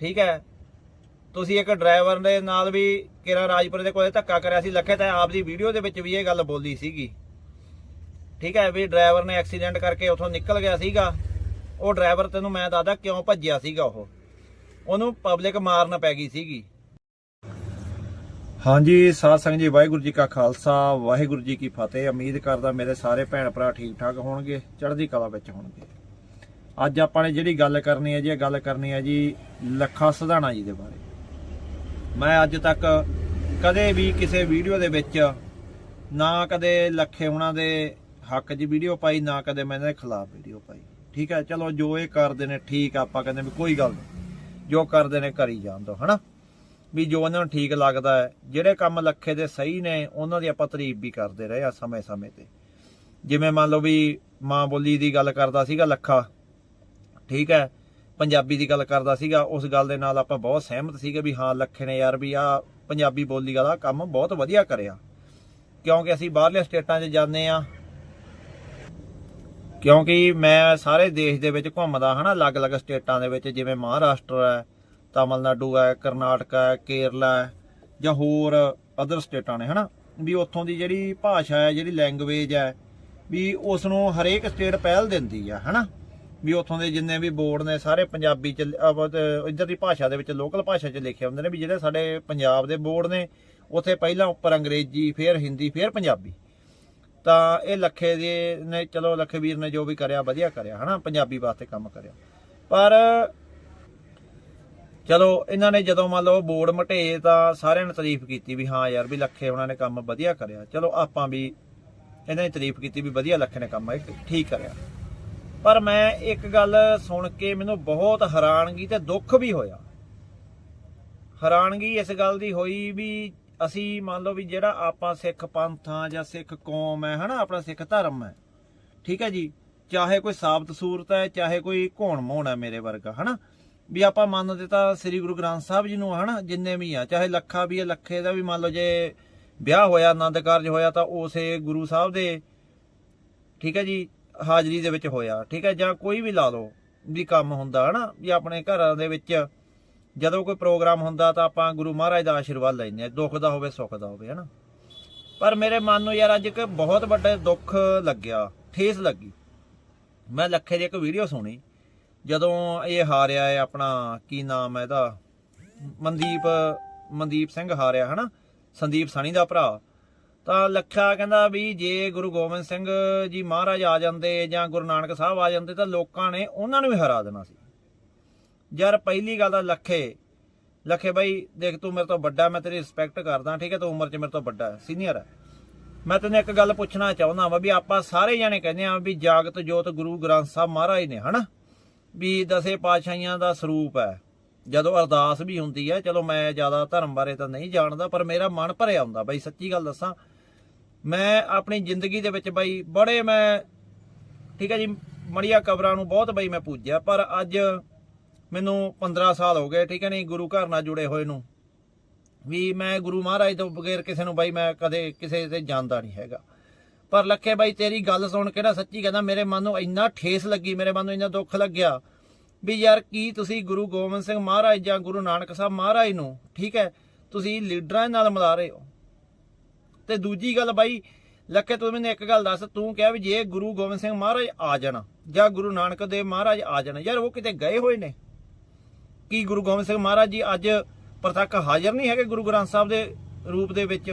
ਠੀਕ ਹੈ। ਤੁਸੀਂ ਇੱਕ ਡਰਾਈਵਰ ਦੇ ਨਾਲ ਵੀ ਕਿਰਾ ਰਾਜਪੁਰ ਦੇ ਕੋਲੇ ਧੱਕਾ ਕਰਿਆ ਸੀ, ਲੱਖੇ ਤਾਂ ਆਪ ਦੀ ਵੀਡੀਓ ਦੇ ਵਿੱਚ ਵੀ ਇਹ ਗੱਲ ਬੋਲੀ ਸੀਗੀ। ਠੀਕ ਹੈ ਵੀ ਡਰਾਈਵਰ ਨੇ ਐਕਸੀਡੈਂਟ ਕਰਕੇ ਉੱਥੋਂ ਨਿਕਲ ਗਿਆ ਸੀਗਾ। ਉਹ ਡਰਾਈਵਰ ਤੈਨੂੰ ਮੈਂ ਦੱਸਦਾ ਕਿਉਂ ਭੱਜਿਆ ਸੀਗਾ ਉਹ। ਉਹਨੂੰ ਪਬਲਿਕ ਮਾਰਨ ਪੈ ਗਈ ਸੀਗੀ। ਹਾਂਜੀ, ਸਾਧ ਸੰਗਤ ਜੀ, ਵਾਹਿਗੁਰੂ ਜੀ ਕਾ ਖਾਲਸਾ, ਵਾਹਿਗੁਰੂ ਜੀ ਕੀ ਫਤਿਹ। ਉਮੀਦ ਕਰਦਾ ਮੇਰੇ ਸਾਰੇ ਭੈਣ ਭਰਾ ਠੀਕ ਠਾਕ ਹੋਣਗੇ, ਚੜ੍ਹਦੀ ਕਲਾ ਵਿੱਚ ਹੋਣਗੇ। ਅੱਜ ਆਪਾਂ ਨੇ ਜਿਹੜੀ ਗੱਲ ਕਰਨੀ ਹੈ ਜੀ, ਇਹ ਗੱਲ ਕਰਨੀ ਹੈ ਜੀ ਲੱਖਾ ਸਧਾਣਾ ਜੀ ਦੇ ਬਾਰੇ। ਮੈਂ ਅੱਜ ਤੱਕ ਕਦੇ ਵੀ ਕਿਸੇ ਵੀਡੀਓ ਦੇ ਵਿੱਚ ਨਾ ਕਦੇ ਲੱਖੇ ਉਹਨਾਂ ਦੇ ਹੱਕ 'ਚ ਵੀਡੀਓ ਪਾਈ, ਨਾ ਕਦੇ ਮੈਂ ਇਹਨਾਂ ਦੇ ਖਿਲਾਫ ਵੀਡੀਓ ਪਾਈ। ਠੀਕ ਹੈ, ਚਲੋ ਜੋ ਇਹ ਕਰਦੇ ਨੇ ਠੀਕ, ਆਪਾਂ ਕਹਿੰਦੇ ਵੀ ਕੋਈ ਗੱਲ ਨਹੀਂ। ਜੋ ਕਰਦੇ ਨੇ ਕਰੀ ਜਾਣ ਦੋ ਹਨਾ? ਵੀ ਜੋ ਉਹਨਾਂ ਨੂੰ ਠੀਕ ਲੱਗਦਾ ਹੈ, ਜਿਹੜੇ ਕੰਮ ਲੱਖੇ ਦੇ ਸਹੀ ਨੇ, ਉਹਨਾਂ ਦੀ ਆਪਾਂ ਤਾਰੀਫ ਵੀ ਕਰਦੇ ਰਹੇ ਆ ਸਮੇਂ-ਸਮੇਂ ਤੇ। ਜਿਵੇਂ ਮੰਨ ਲਓ ਵੀ ਮਾਂ ਬੋਲੀ ਦੀ ਗੱਲ ਕਰਦਾ ਸੀਗਾ ਲੱਖਾ ਠੀਕ ਹੈ, ਪੰਜਾਬੀ ਦੀ ਗੱਲ ਕਰਦਾ ਸੀਗਾ, ਉਸ ਗੱਲ ਦੇ ਨਾਲ ਆਪਾਂ ਬਹੁਤ ਸਹਿਮਤ ਸੀਗੇ ਵੀ ਹਾਂ, ਲੱਖੇ ਨੇ ਯਾਰ ਵੀ ਆ ਪੰਜਾਬੀ ਬੋਲੀ ਵਾਲਾ ਕੰਮ ਬਹੁਤ ਵਧੀਆ ਕਰਿਆ। ਕਿਉਂਕਿ ਅਸੀਂ ਬਾਹਰਲੇ ਸਟੇਟਾਂ 'ਚ ਜਾਂਦੇ ਆ ਕਿਉਂਕਿ ਮੈਂ ਸਾਰੇ ਦੇਸ਼ ਦੇ ਵਿੱਚ ਘੁੰਮਦਾ ਹਨਾ ਅਲੱਗ-ਅਲੱਗ ਸਟੇਟਾਂ ਦੇ ਵਿੱਚ, ਜਿਵੇਂ ਮਹਾਰਾਸ਼ਟਰ ਹੈ, ਤਾਮਿਲਨਾਡੂ ਹੈ, ਕਰਨਾਟਕਾ ਹੈ, ਕੇਰਲਾ ਹੈ, ਜਾਂ ਹੋਰ ਅਦਰ ਸਟੇਟਾਂ ਨੇ, ਹਨਾ? ਵੀ ਉੱਥੋਂ ਦੀ ਜਿਹੜੀ ਭਾਸ਼ਾ ਹੈ, ਜਿਹੜੀ ਲੈਂਗੁਏਜ ਹੈ, ਵੀ ਉਸ ਨੂੰ ਹਰੇਕ ਸਟੇਟ ਪਹਿਲ ਦਿੰਦੀ ਆ, ਹਨਾ? ਵੀ ਉੱਥੋਂ ਦੇ ਜਿੰਨੇ ਵੀ ਬੋਰਡ ਨੇ, ਸਾਰੇ ਪੰਜਾਬੀ ਚ ਇੱਧਰ ਦੀ ਭਾਸ਼ਾ ਦੇ ਵਿੱਚ ਲੋਕਲ ਭਾਸ਼ਾ ਚ ਲਿਖੇ ਹੁੰਦੇ ਨੇ ਵੀ ਜਿਹੜੇ ਸਾਡੇ ਪੰਜਾਬ ਦੇ ਬੋਰਡ ਨੇ, ਉੱਥੇ ਪਹਿਲਾਂ ਉੱਪਰ ਅੰਗਰੇਜ਼ੀ, ਫਿਰ ਹਿੰਦੀ, ਫਿਰ ਪੰਜਾਬੀ। ਤਾਂ ਇਹ ਲੱਖੇ ਦੇ ਨੇ, ਚਲੋ ਲੱਖੇ ਵੀਰ ਨੇ ਜੋ ਵੀ ਕਰਿਆ, ਵਧੀਆ ਕਰਿਆ, ਹਨਾ, ਪੰਜਾਬੀ ਵਾਸਤੇ ਕੰਮ ਕਰਿਆ। ਪਰ ਚਲੋ, ਇਹਨਾਂ ਨੇ ਜਦੋਂ ਮੰਨ ਲਓ ਬੋਰਡ ਮਟੇ ਤਾਂ ਸਾਰਿਆਂ ਨੇ ਤਾਰੀਫ ਕੀਤੀ ਵੀ ਹਾਂ ਯਾਰ ਵੀ ਲੱਖੇ ਉਹਨਾਂ ਨੇ ਕੰਮ ਵਧੀਆ ਕਰਿਆ। ਚਲੋ ਆਪਾਂ ਵੀ ਇਹਨਾਂ ਦੀ ਤਾਰੀਫ ਕੀਤੀ ਵੀ ਵਧੀਆ ਲੱਖੇ ਨੇ ਕੰਮ, ਇਹ ਠੀਕ ਕਰਿਆ। ਪਰ ਮੈਂ ਇੱਕ ਗੱਲ ਸੁਣ ਕੇ ਮੈਨੂੰ ਬਹੁਤ ਹੈਰਾਨਗੀ ਤੇ ਦੁੱਖ ਵੀ ਹੋਇਆ। ਹੈਰਾਨਗੀ ਇਸ ਗੱਲ ਦੀ ਹੋਈ ਵੀ ਅਸੀਂ ਮੰਨ ਲਓ ਵੀ ਜਿਹੜਾ ਆਪਾਂ ਸਿੱਖ ਪੰਥ ਆ ਜਾਂ ਸਿੱਖ ਕੌਮ ਹੈ ਹਨਾ ਆਪਣਾ ਸਿੱਖ ਧਰਮ ਹੈ ਠੀਕ ਹੈ ਜੀ? ਚਾਹੇ ਕੋਈ ਸਾਬਤ ਸੂਰਤ ਹੈ ਚਾਹੇ ਕੋਈ ਘੋਣ ਮੋਣ ਹੈ ਮੇਰੇ ਵਰਗਾ ਹਨਾ? ਵੀ ਆਪਾਂ ਮੰਨਦੇ ਤਾਂ ਸ੍ਰੀ ਗੁਰੂ ਗ੍ਰੰਥ ਸਾਹਿਬ ਜੀ ਨੂੰ ਆ, ਹਨਾ ਜਿੰਨੇ ਵੀ ਆ ਚਾਹੇ ਲੱਖਾ ਵੀ ਹੈ ਲੱਖੇ ਦਾ ਵੀ ਮੰਨ ਲਓ ਜੇ ਵਿਆਹ ਹੋਇਆ ਆਨੰਦ ਕਾਰਜ ਹੋਇਆ ਤਾਂ ਉਸੇ ਗੁਰੂ ਸਾਹਿਬ ਦੇ ਠੀਕ ਹੈ ਜੀ? ਹਾਜ਼ਰੀ ਦੇ ਵਿੱਚ ਹੋਇਆ, ਠੀਕ ਹੈ, ਜਾਂ ਕੋਈ ਵੀ ਲਾ ਲਓ ਵੀ ਕੰਮ ਹੁੰਦਾ, ਹਨਾ, ਵੀ ਆਪਣੇ ਘਰਾਂ ਦੇ ਵਿੱਚ ਜਦੋਂ ਕੋਈ ਪ੍ਰੋਗਰਾਮ ਹੁੰਦਾ ਤਾਂ ਆਪਾਂ ਗੁਰੂ ਮਹਾਰਾਜ ਦਾ ਆਸ਼ੀਰਵਾਦ ਲੈਂਦੇ ਆ ਦੁੱਖ ਦਾ ਹੋਵੇ, ਸੁੱਖ ਦਾ ਹੋਵੇ, ਹਨਾ। ਪਰ ਮੇਰੇ ਮਨ ਨੂੰ ਯਾਰ ਅੱਜ ਇੱਕ ਬਹੁਤ ਵੱਡਾ ਦੁੱਖ ਲੱਗਿਆ, ਠੇਸ ਲੱਗੀ। ਮੈਂ ਲੱਖੇ ਦੀ ਇੱਕ ਵੀਡੀਓ ਸੁਣੀ, ਜਦੋਂ ਇਹ ਹਾਰਿਆ ਹੈ ਆਪਣਾ ਕੀ ਨਾਮ ਹੈ ਇਹਦਾ? ਮਨਦੀਪ ਮਨਦੀਪ ਸਿੰਘ ਹਾਰਿਆ, ਹਨਾ, ਸੰਦੀਪ ਸਾਣੀ ਦਾ ਭਰਾ। ਤਾਂ ਲੱਖਾ ਕਹਿੰਦਾ ਵੀ ਜੇ ਗੁਰੂ ਗੋਬਿੰਦ ਸਿੰਘ ਜੀ ਮਹਾਰਾਜ ਆ ਜਾਂਦੇ ਜਾਂ ਗੁਰੂ ਨਾਨਕ ਸਾਹਿਬ ਆ ਜਾਂਦੇ ਤਾਂ ਲੋਕਾਂ ਨੇ ਉਹਨਾਂ ਨੂੰ ਵੀ ਹਰਾ ਦੇਣਾ ਸੀ। ਯਾਰ ਪਹਿਲੀ ਗੱਲ ਤਾਂ ਲੱਖੇ ਲੱਖੇ ਬਾਈ ਦੇਖ ਤੂੰ ਮੇਰੇ ਤੋਂ ਵੱਡਾ, ਮੈਂ ਤੇਰੀ ਰਿਸਪੈਕਟ ਕਰਦਾ, ਠੀਕ ਹੈ, ਤੂੰ ਉਮਰ 'ਚ ਮੇਰੇ ਤੋਂ ਵੱਡਾ ਹੈ ਸੀਨੀਅਰ ਹੈ ਮੈਂ ਤੈਨੂੰ ਇੱਕ ਗੱਲ ਪੁੱਛਣਾ ਚਾਹੁੰਦਾ ਵਾ ਵੀ ਆਪਾਂ ਸਾਰੇ ਜਾਣੇ ਕਹਿੰਦੇ ਆ ਵੀ ਜਾਗਤ, ਜੋਤ, ਗੁਰੂ, ਗ੍ਰੰਥ ਸਾਹਿਬ ਮਹਾਰਾਜ ਨੇ, ਹਨਾ? ਵੀ ਦਸੇ ਪਾਤਸ਼ਾਹੀਆਂ ਦਾ ਸਰੂਪ ਹੈ। ਜਦੋਂ ਅਰਦਾਸ ਵੀ ਹੁੰਦੀ ਹੈ, ਚਲੋ ਮੈਂ ਜ਼ਿਆਦਾ ਧਰਮ ਬਾਰੇ ਤਾਂ ਨਹੀਂ ਜਾਣਦਾ, ਪਰ ਮੇਰਾ ਮਨ ਭਰਿਆ ਹੁੰਦਾ ਬਾਈ, ਸੱਚੀ ਗੱਲ ਦੱਸਾਂ। ਮੈਂ ਆਪਣੀ ਜ਼ਿੰਦਗੀ ਦੇ ਵਿੱਚ ਬਾਈ ਬੜੇ ਮੈਂ, ਠੀਕ ਹੈ ਜੀ, ਮੜੀਆਂ ਕਬਰਾਂ ਨੂੰ ਬਹੁਤ ਬਾਈ ਮੈਂ ਪੂਜਿਆ, ਪਰ ਅੱਜ ਮੈਨੂੰ 15 ਸਾਲ ਹੋ ਗਏ, ਠੀਕ ਹੈ ਨਹੀਂ ਗੁਰੂ ਘਰ ਨਾਲ ਜੁੜੇ ਹੋਏ ਨੂੰ। ਵੀ ਮੈਂ ਗੁਰੂ ਮਹਾਰਾਜ ਤੋਂ ਬਗੈਰ ਕਿਸੇ ਨੂੰ ਬਾਈ ਮੈਂ ਕਦੇ ਕਿਸੇ ਤੇ ਜਾਣਦਾ ਨਹੀਂ ਹੈਗਾ। ਪਰ ਲੱਖੇ ਬਾਈ, ਤੇਰੀ ਗੱਲ ਸੁਣ ਕੇ ਨਾ ਸੱਚੀ ਕਹਿੰਦਾ, ਮੇਰੇ ਮਨ ਨੂੰ ਇੰਨਾ ਠੇਸ ਲੱਗੀ, ਮੇਰੇ ਮਨ ਨੂੰ ਇੰਨਾ ਦੁੱਖ ਲੱਗਿਆ ਵੀ ਯਾਰ ਕੀ ਤੁਸੀਂ ਗੁਰੂ ਗੋਬਿੰਦ ਸਿੰਘ ਮਹਾਰਾਜ ਜਾਂ ਗੁਰੂ ਨਾਨਕ ਸਾਹਿਬ ਮਹਾਰਾਜ ਨੂੰ, ਠੀਕ ਹੈ, ਤੁਸੀਂ ਲੀਡਰਾਂ ਨਾਲ ਮਿਲਾ ਰਹੇ ਹੋ। ਤੇ ਦੂਜੀ ਗੱਲ ਬਾਈ, ਲੱਖੇ ਤੂੰ ਮੈਨੂੰ ਇੱਕ ਗੱਲ ਦੱਸ, ਤੂੰ ਕਿਹਾ ਵੀ ਜੇ ਗੁਰੂ ਗੋਬਿੰਦ ਸਿੰਘ ਮਹਾਰਾਜ ਆ ਜਾਣ, ਜਾਂ ਗੁਰੂ ਨਾਨਕ ਦੇਵ ਮਹਾਰਾਜ ਆ ਜਾਣ, ਯਾਰ ਉਹ ਕਿਤੇ ਗਏ ਹੋਏ ਨੇ? ਕੀ ਗੁਰੂ ਗੋਬਿੰਦ ਸਿੰਘ ਮਹਾਰਾਜ ਜੀ ਅੱਜ ਪ੍ਰਤੱਖ ਹਾਜ਼ਰ ਨਹੀਂ ਹੈਗੇ ਗੁਰੂ ਗ੍ਰੰਥ ਸਾਹਿਬ ਦੇ ਰੂਪ ਦੇ ਵਿੱਚ?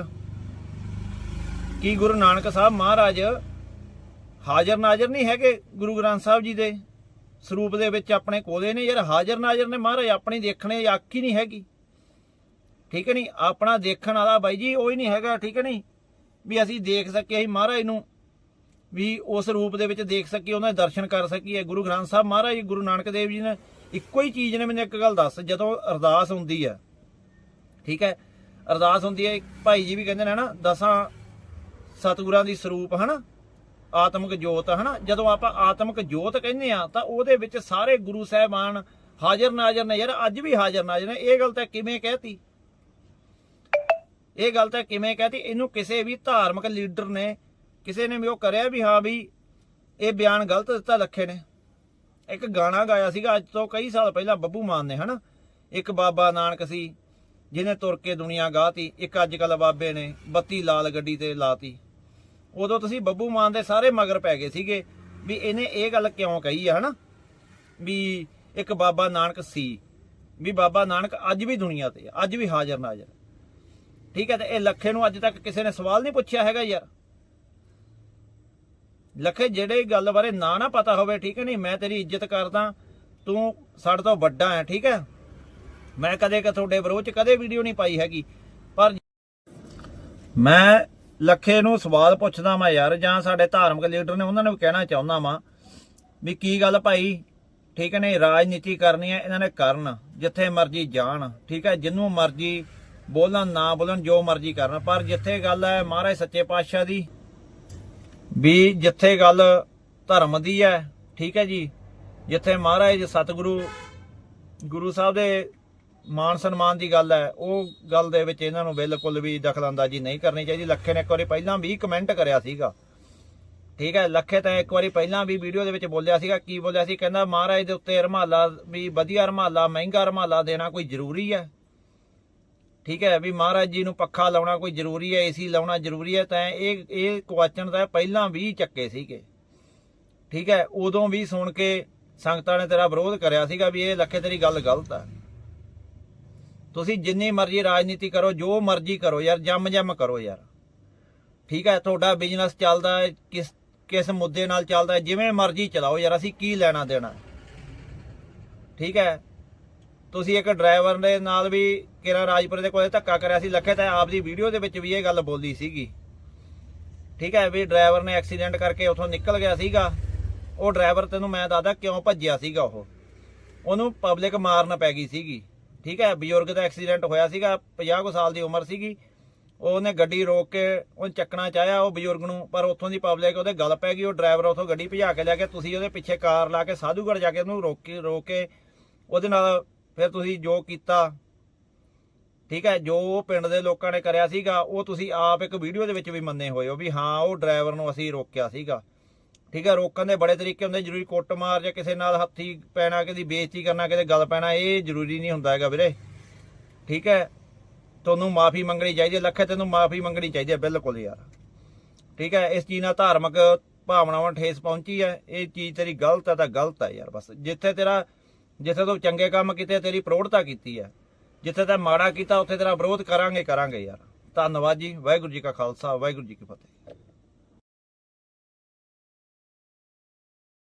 ਕੀ ਗੁਰੂ ਨਾਨਕ ਸਾਹਿਬ ਮਹਾਰਾਜ ਹਾਜ਼ਰ ਨਾਜ਼ਰ ਨਹੀਂ ਹੈਗੇ ਗੁਰੂ ਗ੍ਰੰਥ ਸਾਹਿਬ ਜੀ ਦੇ ਸਰੂਪ ਦੇ ਵਿੱਚ ਆਪਣੇ ਕੋਲੇ ਨੇ? ਯਾਰ ਹਾਜ਼ਰ ਨਾਜ਼ਰ ਨੇ ਮਹਾਰਾਜ, ਆਪਣੀ ਦੇਖਣੇ ਅੱਖ ਹੀ ਨਹੀਂ ਹੈਗੀ। ਠੀਕ ਹੈ ਨਹੀਂ ਆਪਣਾ ਦੇਖਣ ਵਾਲਾ ਬਾਈ ਜੀ ਉਹ ਹੀ ਨਹੀਂ ਹੈਗਾ, ਠੀਕ ਹੈ ਨਹੀਂ ਵੀ ਅਸੀਂ ਦੇਖ ਸਕੀਏ ਅਸੀਂ ਮਹਾਰਾਜ ਨੂੰ, ਵੀ ਉਸ ਰੂਪ ਦੇ ਵਿੱਚ ਦੇਖ ਸਕੀਏ, ਉਹਨਾਂ ਦੇ ਦਰਸ਼ਨ ਕਰ ਸਕੀਏ। ਗੁਰੂ ਗ੍ਰੰਥ ਸਾਹਿਬ ਮਹਾਰਾਜ, ਗੁਰੂ ਨਾਨਕ ਦੇਵ ਜੀ ਨੇ ਇੱਕੋ ਹੀ ਚੀਜ਼ ਨੇ ਮੈਨੂੰ ਇੱਕ ਗੱਲ ਦੱਸ, ਜਦੋਂ ਅਰਦਾਸ ਹੁੰਦੀ ਹੈ, ਠੀਕ ਹੈ? ਅਰਦਾਸ ਹੁੰਦੀ ਹੈ ਭਾਈ ਜੀ ਵੀ ਕਹਿੰਦੇ ਨੇ ਨਾ ਦਸਾਂ ਸਤਿਗੁਰਾਂ ਦੀ ਸਰੂਪ, ਹਨਾ? ਆਤਮਿਕ ਜੋਤ, ਹਨਾ? ਜਦੋਂ ਆਪਾਂ ਆਤਮਿਕ ਜੋਤ ਕਹਿੰਦੇ ਆ ਤਾਂ ਉਹਦੇ ਵਿੱਚ ਸਾਰੇ ਗੁਰੂ ਸਾਹਿਬਾਨ ਹਾਜ਼ਰ ਨਾਜ਼ਰ ਨੇ। ਯਾਰ, ਅੱਜ ਵੀ ਹਾਜ਼ਰ ਨਾਜ਼ਰ ਨੇ। ਇਹ ਗੱਲ ਤਾਂ ਕਿਵੇਂ ਕਹਿਤੀ? ਇਹ ਗੱਲ ਤਾਂ ਕਿਵੇਂ ਕਹਿਤੀ? ਇਹਨੂੰ ਕਿਸੇ ਵੀ ਧਾਰਮਿਕ ਲੀਡਰ ਨੇ, ਕਿਸੇ ਨੇ ਵੀ ਉਹ ਕਰਿਆ ਵੀ ਹਾਂ ਵੀ ਇਹ ਬਿਆਨ ਗਲਤ ਦਿੱਤਾ ਲੱਖੇ ਨੇ। ਇੱਕ ਗਾਣਾ ਗਾਇਆ ਸੀਗਾ ਅੱਜ ਤੋਂ ਕਈ ਸਾਲ ਪਹਿਲਾਂ, ਬੱਬੂ ਮਾਨ ਨੇ, ਹਨਾ? ਇੱਕ ਬਾਬਾ ਨਾਨਕ ਸੀ, ਜਿਹਨੇ ਤੁਰ ਕੇ ਦੁਨੀਆ ਗਾਤੀ, ਇੱਕ ਅੱਜ ਕੱਲ ਬਾਬੇ ਨੇ, ਬੱਤੀ ਲਾਲ ਗੱਡੀ ਤੇ ਲਾਤੀ। ਉਦੋਂ ਤੁਸੀਂ ਬੱਬੂ ਮਾਨ ਦੇ ਸਾਰੇ ਮਗਰ ਪੈ ਗਏ ਸੀਗੇ ਵੀ ਇਹਨੇ ਇਹ ਗੱਲ ਕਿਉਂ ਕਹੀ ਆ, ਹਨਾ? ਵੀ ਇੱਕ ਬਾਬਾ ਨਾਨਕ ਸੀ, ਵੀ ਬਾਬਾ ਨਾਨਕ ਅੱਜ ਵੀ ਦੁਨੀਆ ਤੇ ਅੱਜ ਵੀ ਹਾਜ਼ਰ ਨਾਜ਼ਰ ਠੀਕ ਹੈ ਤੇ ਇਹ ਲੱਖੇ ਨੂੰ ਅੱਜ ਤੱਕ ਕਿਸੇ ਨੇ ਸਵਾਲ ਨਹੀਂ ਪੁੱਛਿਆ ਹੈਗਾ ਯਾਰ। ਲੱਖੇ, ਜਿਹੜੇ ਗੱਲ ਬਾਰੇ ਨਾ ਨਾ ਪਤਾ ਹੋਵੇ, ਠੀਕ ਹੈ ਨਹੀਂ? ਮੈਂ ਤੇਰੀ ਇੱਜ਼ਤ ਕਰਦਾ, ਤੂੰ ਸਾਡੇ ਤੋਂ ਵੱਡਾ ਹੈ, ਠੀਕ ਹੈ? ਮੈਂ ਕਦੇ ਕ ਤੁਹਾਡੇ ਵਿਰੋਧ ਚ ਕਦੇ ਵੀਡੀਓ ਨਹੀਂ ਪਾਈ ਹੈਗੀ। ਪਰ ਮੈਂ ਲੱਖੇ ਨੂੰ ਸਵਾਲ ਪੁੱਛਦਾ ਮੈਂ ਯਾਰ, ਜਾਂ ਸਾਡੇ ਧਾਰਮਿਕ ਲੀਡਰ ਨੇ ਉਹਨਾਂ ਨੂੰ ਵੀ ਕਹਿਣਾ ਚਾਹੁੰਦਾ ਵਾਂ ਵੀ ਕੀ ਗੱਲ ਭਾਈ? ਠੀਕ ਹੈ ਨੇ ਰਾਜਨੀਤੀ ਕਰਨੀ ਹੈ, ਇਹਨਾਂ ਨੇ ਕਰਨ, ਜਿੱਥੇ ਮਰਜ਼ੀ ਜਾਣ, ਠੀਕ ਹੈ? ਜਿੰਨੂੰ ਮਰਜ਼ੀ ਬੋਲਣ, ਨਾ ਬੋਲਣ, ਜੋ ਮਰਜ਼ੀ ਕਰਨ। ਪਰ ਜਿੱਥੇ ਗੱਲ ਹੈ ਮਹਾਰਾਜ ਸੱਚੇ ਪਾਤਸ਼ਾਹ ਦੀ, ਵੀ ਜਿੱਥੇ ਗੱਲ ਧਰਮ ਦੀ ਹੈ, ਠੀਕ ਹੈ ਜੀ, ਜਿੱਥੇ ਮਹਾਰਾਜ ਸਤਿਗੁਰੂ, ਗੁਰੂ ਸਾਹਿਬ ਦੇ ਮਾਨ ਸਨਮਾਨ ਦੀ ਗੱਲ ਹੈ, ਉਹ ਗੱਲ ਦੇ ਵਿੱਚ ਇਹਨਾਂ ਨੂੰ ਬਿਲਕੁਲ ਵੀ ਦਖਲਅੰਦਾਜ਼ੀ ਨਹੀਂ ਕਰਨੀ ਚਾਹੀਦੀ। ਲੱਖੇ ਨੇ ਇੱਕ ਵਾਰੀ ਪਹਿਲਾਂ ਵੀ ਕਮੈਂਟ ਕਰਿਆ ਸੀਗਾ। ਠੀਕ ਹੈ, ਲੱਖੇ ਤਾਂ ਇੱਕ ਵਾਰੀ ਪਹਿਲਾਂ ਵੀ ਵੀਡੀਓ ਦੇ ਵਿੱਚ ਬੋਲਿਆ ਸੀਗਾ। ਕੀ ਬੋਲਿਆ ਸੀ? ਕਹਿੰਦਾ, ਮਹਾਰਾਜ ਦੇ ਉੱਤੇ ਰਮਾਲਾ ਵੀ, ਵਧੀਆ ਰਮਾਲਾ, ਮਹਿੰਗਾ ਰਮਾਲਾ ਦੇਣਾ ਕੋਈ ਜ਼ਰੂਰੀ ਹੈ। ਠੀਕ ਹੈ ਵੀ ਮਹਾਰਾਜ ਜੀ ਨੂੰ ਪੱਖਾ ਲਾਉਣਾ ਕੋਈ ਜ਼ਰੂਰੀ ਹੈ, ਏਸੀ ਲਾਉਣਾ ਜ਼ਰੂਰੀ ਹੈ, ਤਾਂ ਇਹ ਇਹ ਕੁਐਸਚਨ ਤਾਂ ਪਹਿਲਾਂ ਵੀ ਚੱਕੇ ਸੀਗੇ। ਠੀਕ ਹੈ, ਉਦੋਂ ਵੀ ਸੁਣ ਕੇ ਸੰਗਤਾਂ ਨੇ ਤੇਰਾ ਵਿਰੋਧ ਕਰਿਆ ਸੀਗਾ ਵੀ ਇਹ ਲੱਖੇ ਤੇਰੀ ਗੱਲ ਗਲਤ ਹੈ ਤੁਸੀਂ ਜਿੰਨੀ ਮਰਜ਼ੀ ਰਾਜਨੀਤੀ ਕਰੋ, ਜੋ ਮਰਜ਼ੀ ਕਰੋ ਯਾਰ ਜੰਮ ਜੰਮ ਕਰੋ ਯਾਰ। ਠੀਕ ਹੈ, ਤੁਹਾਡਾ ਬਿਜ਼ਨਸ ਚੱਲਦਾ ਕਿਸ ਕਿਸ ਮੁੱਦੇ ਨਾਲ ਚੱਲਦਾ ਜਿਵੇਂ ਮਰਜ਼ੀ ਚਲਾਓ ਯਾਰ, ਅਸੀਂ ਕੀ ਲੈਣਾ ਦੇਣਾ ਠੀਕ ਹੈ ਤੁਸੀਂ ਇੱਕ ਡਰਾਈਵਰ ਦੇ ਨਾਲ ਵੀ ਕਿਰਾ ਰਾਜਪੁਰ ਦੇ ਕੋਲੇ ਧੱਕਾ ਕਰਿਆ ਸੀ, ਲੱਖੇ ਤਾਂ ਆਪਦੀ ਵੀਡੀਓ ਦੇ ਵਿੱਚ ਵੀ ਇਹ ਗੱਲ ਬੋਲੀ ਸੀਗੀ। ਠੀਕ ਹੈ, ਵੀ ਡਰਾਈਵਰ ਨੇ ਐਕਸੀਡੈਂਟ ਕਰਕੇ ਉੱਥੋਂ ਨਿਕਲ ਗਿਆ ਸੀਗਾ। ਉਹ ਡਰਾਈਵਰ ਤੈਨੂੰ ਮੈਂ ਦੱਸਦਾ ਕਿਉਂ ਭੱਜਿਆ ਸੀਗਾ ਉਹ। ਉਹਨੂੰ ਪਬਲਿਕ ਮਾਰਨ ਪੈ ਗਈ ਸੀਗੀ। ਠੀਕ ਹੈ, ਬਜ਼ੁਰਗ ਦਾ ਐਕਸੀਡੈਂਟ ਹੋਇਆ ਸੀਗਾ 50 ਕੁ ਸਾਲ ਦੀ ਉਮਰ ਸੀਗੀ। ਉਹਨੇ ਗੱਡੀ ਰੋਕ ਕੇ ਉਹ ਚੱਕਣਾ ਚਾਹਿਆ ਉਹ ਬਜ਼ੁਰਗ ਨੂੰ, ਪਰ ਉੱਥੋਂ ਦੀ ਪਬਲਿਕ ਉਹਦੇ ਗਲ ਪੈ ਗਈ, ਉਹ ਡਰਾਈਵਰ ਉੱਥੋਂ ਗੱਡੀ ਭਜਾ ਕੇ ਲੈ ਕੇ ਤੁਸੀਂ ਉਹਦੇ ਪਿੱਛੇ ਕਾਰ ਲਾ ਕੇ ਸਾਧੂਗੜ ਜਾ ਕੇ ਉਹਨੂੰ ਰੋਕ ਕੇ ਰੋਕ ਕੇ ਉਹਦੇ ਨਾਲ ਫਿਰ ਤੁਸੀਂ ਜੋ ਕੀਤਾ, ਠੀਕ ਹੈ, ਜੋ ਉਹ ਪਿੰਡ ਦੇ ਲੋਕਾਂ ਨੇ ਕਰਿਆ ਸੀਗਾ, ਉਹ ਤੁਸੀਂ ਆਪ ਇੱਕ ਵੀਡੀਓ ਦੇ ਵਿੱਚ ਵੀ ਮੰਨੇ ਹੋਏ ਹੋ ਵੀ ਹਾਂ, ਉਹ ਡਰਾਈਵਰ ਨੂੰ ਅਸੀਂ ਰੋਕਿਆ ਸੀਗਾ। ਠੀਕ ਹੈ, ਰੋਕਣ ਦੇ ਬੜੇ ਤਰੀਕੇ ਹੁੰਦੇ, ਜ਼ਰੂਰੀ ਕੁੱਟ ਮਾਰ ਜਾਂ ਕਿਸੇ ਨਾਲ ਹੱਥੀ ਪੈਣਾ, ਕਿਸੇ ਦੀ ਬੇਇੱਜ਼ਤੀ ਕਰਨਾ, ਕਿਸੇ ਗੱਲ ਪੈਣਾ, ਇਹ ਜ਼ਰੂਰੀ ਨਹੀਂ ਹੁੰਦਾ ਹੈਗਾ ਵੀਰੇ। ਠੀਕ ਹੈ, ਤੁਹਾਨੂੰ ਮਾਫੀ ਮੰਗਣੀ ਚਾਹੀਦੀ ਹੈ, ਲੱਖੇ ਤੈਨੂੰ ਮਾਫੀ ਮੰਗਣੀ ਚਾਹੀਦੀ ਹੈ, ਬਿਲਕੁਲ ਯਾਰ। ਠੀਕ ਹੈ, ਇਸ ਚੀਜ਼ ਨਾਲ ਧਾਰਮਿਕ ਭਾਵਨਾਵਾਂ ਠੇਸ ਪਹੁੰਚੀ ਹੈ, ਇਹ ਚੀਜ਼ ਤੇਰੀ ਗਲਤ ਹੈ ਤਾਂ ਗਲਤ ਹੈ ਯਾਰ, ਬਸ। ਜਿੱਥੇ ਤੇਰਾ ਜਿੱਥੇ ਤੂੰ ਚੰਗੇ ਕੰਮ ਕੀਤੇ, ਤੇਰੀ ਪ੍ਰੋੜਤਾ ਕੀਤੀ ਹੈ। ਜਿੱਥੇ ਤੈਂ ਮਾੜਾ ਕੀਤਾ, ਉੱਥੇ ਤੇਰਾ ਵਿਰੋਧ ਕਰਾਂਗੇ ਕਰਾਂਗੇ ਯਾਰ। ਧੰਨਵਾਦ ਜੀ, ਵਾਹਿਗੁਰੂ ਜੀ ਕਾ ਖਾਲਸਾ, ਵਾਹਿਗੁਰੂ ਜੀ ਕੀ ਫਤਿਹ।